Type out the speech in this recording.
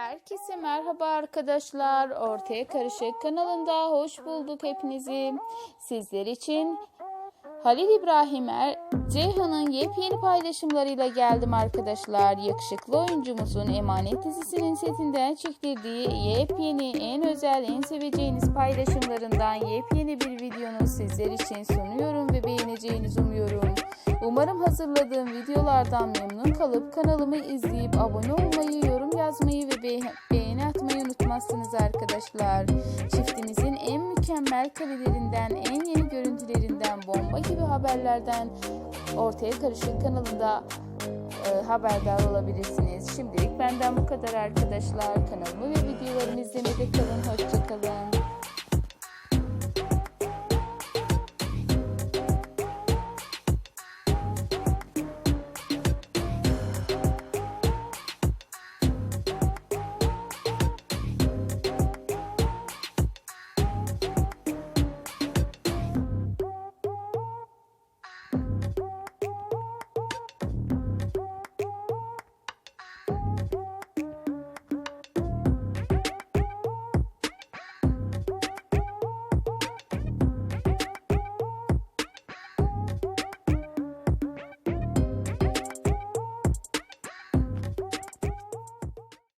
Herkese merhaba arkadaşlar. Ortaya Karışık kanalında hoş bulduk hepinizi. Sizler için Halil İbrahim Er, Ceyhan'ın yepyeni paylaşımlarıyla geldim arkadaşlar. Yakışıklı oyuncumuzun Emanet dizisinin setinden çektirdiği yepyeni, en özel, en seveceğiniz paylaşımlarından yepyeni bir videonu sizler için sunuyorum ve beğeneceğinizi umuyorum. Umarım hazırladığım videolardan memnun kalıp kanalımı izleyip abone olmayı, yorum yazmayı ve be- beğeni atmayı unutmazsınız arkadaşlar. Çiftimizin en mükemmel karelerinden, en yeni görüntülerinden, bomba gibi haberlerden ortaya karışık kanalında e, haberdar olabilirsiniz. Şimdilik benden bu kadar arkadaşlar. Kanalımı ve videolarımı izlemede kalın.